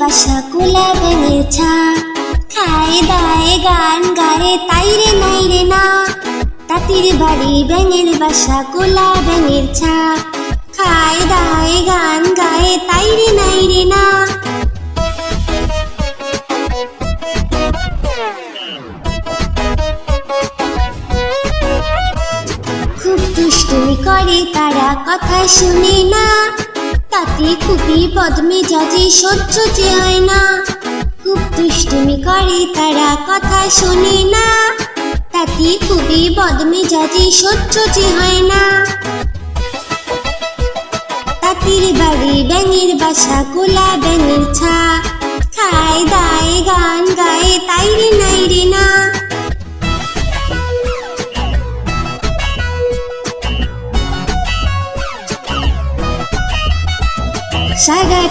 বাসা কোলা ব্যাঙের ছা খায়, দায়, গান গায়ে, তাই রে নাই রে না। তাঁতির বাড়ি ব্যাঙের বাসা কোলা ব্যাঙের ছা খায়, দায়, গান গায়ে, তাই রে নাই রে না। খুব দুষ্টুমি করে তারা কথা শুনে। খুবই পদ্মে যাজে সহ্য যে হয় না। খুব দুষ্টুমি করে তারা কথা শোনে না। তাতে খুবই বদমে যাজে সহ্য যে হয় না। তাঁতির বাড়ি ব্যাঙের বাসা, কোলা ব্যাঙের ছা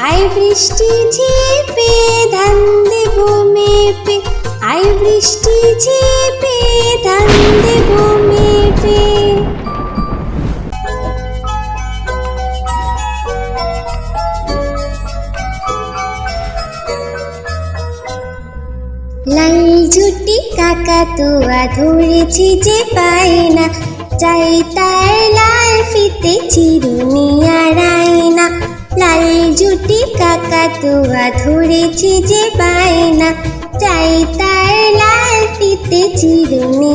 আই বৃষ্টি ঝেপে ধান দেব মেপে আই বৃষ্টি ঝেপে ধান দেব মেপে লাল ঝুটি কাকা তোয়া ধরেছি যে পাই না চাই তার লাল ফিতে চিরুনি আড়াই না লাল ঝুটি কাকা তোয়া ধরেছি যে পাই না চাই তার লাল ফিতে চিরুনি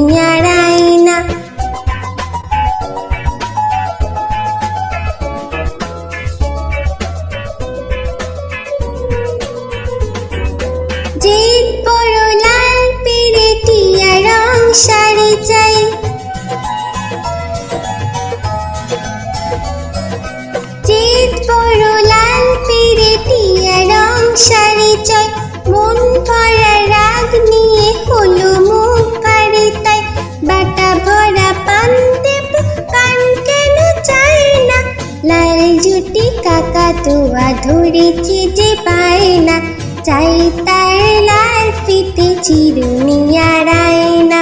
না যে বড় লাল পেরেটিয়া রং শাড়ি চাই বড় লাল পেরেটিয়া রং শাড়ি চাই মন ভরা রাগ নিয়ে হলো মুখ পারে তাই বাটা ভরা পান দেব পান কেন চাই না? লাল জুটি কাকা তোয়া ধরেছি যে পায় না। চাই তার লাল ফিতে চিরুনি আড়াই না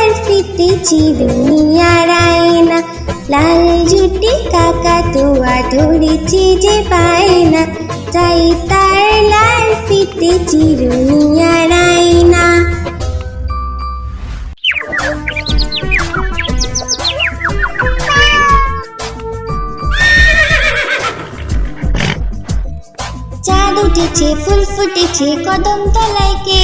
ফিতে চিরুনি আড়াই না লাল জুটি কাকা তোয়া ধরেছে যে পায় না তাই তার লাল ফিতে চিরুনিয়া রায়না চাঁদ উঠেছে, ফুল ফুটেছে কদম তলায় কে?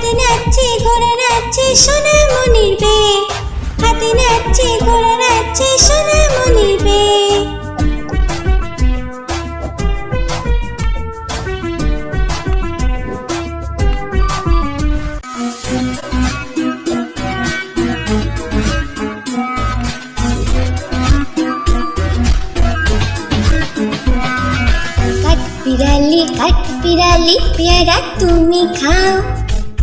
হাতে নাচছে, ঘোড়া নাচছে সোনা মনির বে হাতে নাচছে, ঘোড়া নাচছে সোনা মনির বে বিড়ালি কাঠ বিড়ালি পেয়ারা তুমি খাও।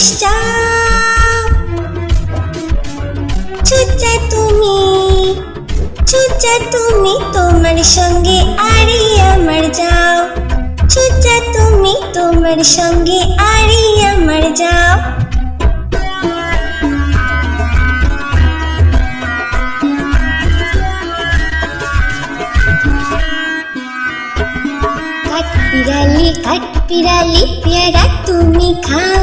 চুচা তুমি চুচা তুমি তোমার সঙ্গে, আরি আমার যাও। চুচা তুমি তোমার সঙ্গে, আরি আমার যাও। কাঠ বিড়ালি কাঠ বিড়ালি পেয়ারা তুমি খাও।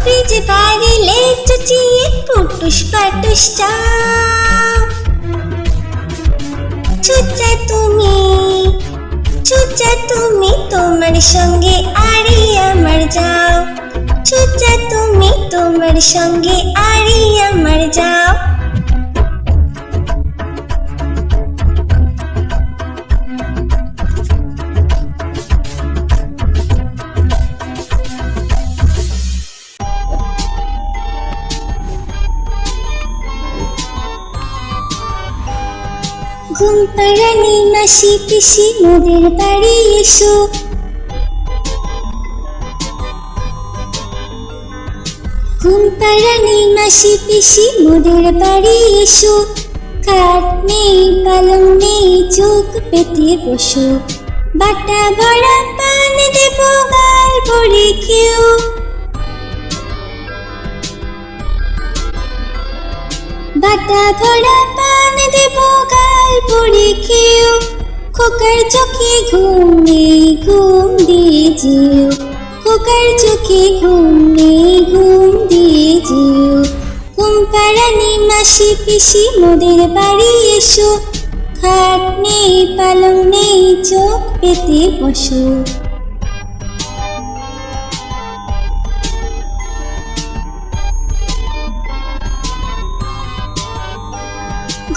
তবে বাড়ি বাড়িলে চুচিয়ে পুটুস পাটুস চাও চুচা তুমি চুচা তুমি তোমার সঙ্গে আরে আমার যাও। চুচা তুমি তোমার সঙ্গে আরে আমার যাও। মাসি পিসি, মোদের বাড়ি এসো। ঘুম পাড়ানি মাসি, পিসি, মোদের বাড়ি এসো। খাট নেই, পালং নেই, চোখ পেতে বসো। বাটা ভরা পান দেব, গাল ভরে খেও। বাটা ভরা পান দেব, গাল ভরে খেও। খোকার চোখে ঘুম ঘুম দিয়ে যেও খোকার চোখে ঘুম ঘুম দিয়ে যেও ঘুম পাড়ানি মাসি পিসি, মোদের বাড়ি এসো। খাট নেই, পালং নেই, চোখ পেতে বসো।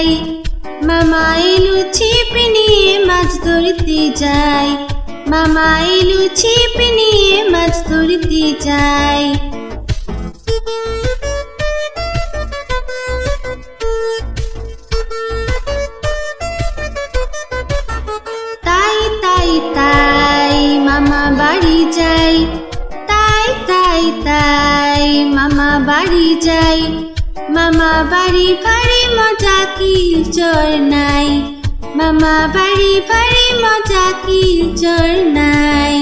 যাই। মামা এলো ছিপ নিয়ে মাছ ধরতে যাই। মামা এলো ছিপ মাছ ধরতে যাই। তাই তাই তাই মামা বাড়ি যাই। তাই তাই তাই মামা বাড়ি যাই। মামা বাড়ি কি চর নাই। মামা বাড়ি ভারী মজা কি চর নাই।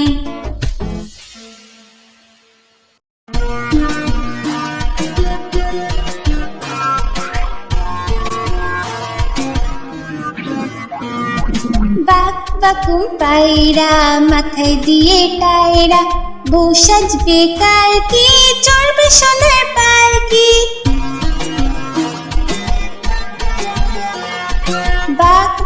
বাক বাকুম পায়রা, মাথায় দিয়ে টায়রা, বউ সাজবে কালকে, চড়বে সোনার পালকি।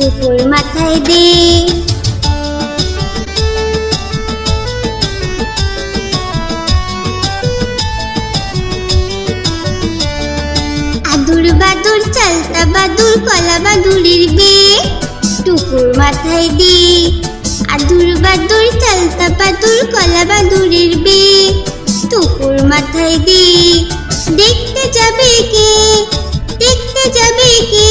টুকুর মাথায় দে আদুর বাদুর, চালতা বাদুর, কলা বাদুরের বে টুকুর মাথায় দে আদুর বাদুর, চালতা বাদুর, কলা বাদুরের বে টুকুর মাথায় দে দেখতে যাবে কে? দেখতে যাবে কে?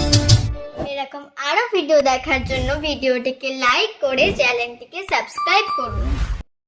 দেখার জন্য ভিডিওটিকে লাইক করে চ্যানেলটিকে সাবস্ক্রাইব করুন।